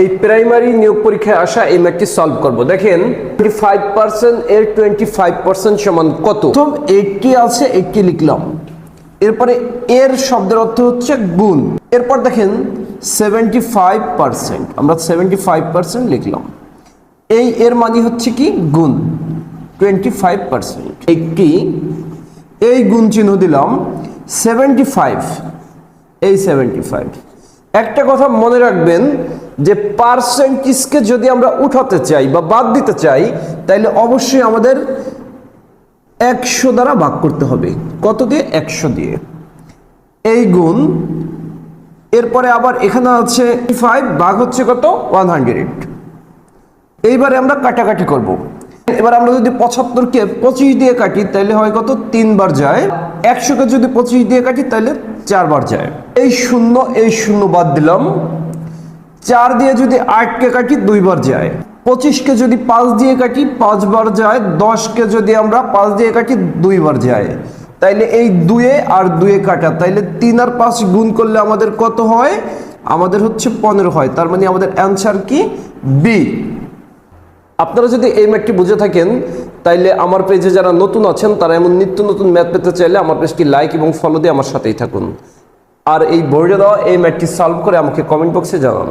এই প্রাইমারি নিয়োগ পরীক্ষায় আসা এই ম্যাথটি সলভ করব। দেখেন ফাইভ পার্সেন্ট এর টোয়েন্টি ফাইভ পার্সেন্ট সমান কত? প্রথম এইটটি আছে এইটটি লিখলাম। এরপরে এর শব্দের অর্থ হচ্ছে গুণ। এরপর দেখেন সেভেন্টি ফাইভ পার্সেন্ট আমরা সেভেন্টি ফাইভ পার্সেন্ট লিখলাম। এই এর মানে হচ্ছে কি? গুণ। টোয়েন্টি ফাইভ পার্সেন্ট একটি এই গুণ চিহ্ন দিলাম সেভেন্টি ফাইভ এই সেভেন্টি ফাইভ একটা কথা মনে রাখবেন যে পার্সেন্টেজকে যদি আমরা উঠাতে চাই বা বাদ দিতে চাই তাহলে অবশ্যই আমাদের একশো দ্বারা ভাগ করতে হবে। কত দিয়ে? একশো দিয়ে। এই গুণ, এরপরে আবার এখানে আছে ফাইভ ভাগ হচ্ছে কত? ওয়ান হান্ড্রেড এইবারে আমরা কাটাকাটি করব। এবার আমরা যদি পঁচাত্তরকে পঁচিশ দিয়ে কাটি তাহলে হয় কত? তিনবার যায়। একশোকে যদি পঁচিশ দিয়ে কাটি তাহলে চারবার যায়। এই শূন্য এই শূন্য বাদ দিলাম। চার দিয়ে যদি আটকে কাটি, দুইবার যায়। পঁচিশকে যদি পাঁচ দিয়ে কাটি, পাঁচবার যায়। দশকে যদি আমরা পাঁচ দিয়ে কাটি, দুইবার যায়। তাইলে এই দুয়ে আর দুয়ে কাটা, তাইলে তিন আর পাঁচ গুণ করলে আমাদের কত হয়? আমাদের হচ্ছে পনেরো হয়। তার মানে আমাদের অ্যান্সার কি? বি। আপনারা যদি এই ম্যাথটি বুঝে থাকেন, তাইলে আমার পেজে যারা নতুন আছেন, তারা এমন নিত্য নতুন ম্যাথ পেতে চাইলে আমার পেজটি লাইক এবং ফলো দিয়ে আমার সাথেই থাকুন। আর এই বইটা দেওয়া এই ম্যাটটি সলভ করে আমাকে কমেন্ট বক্সে জানান।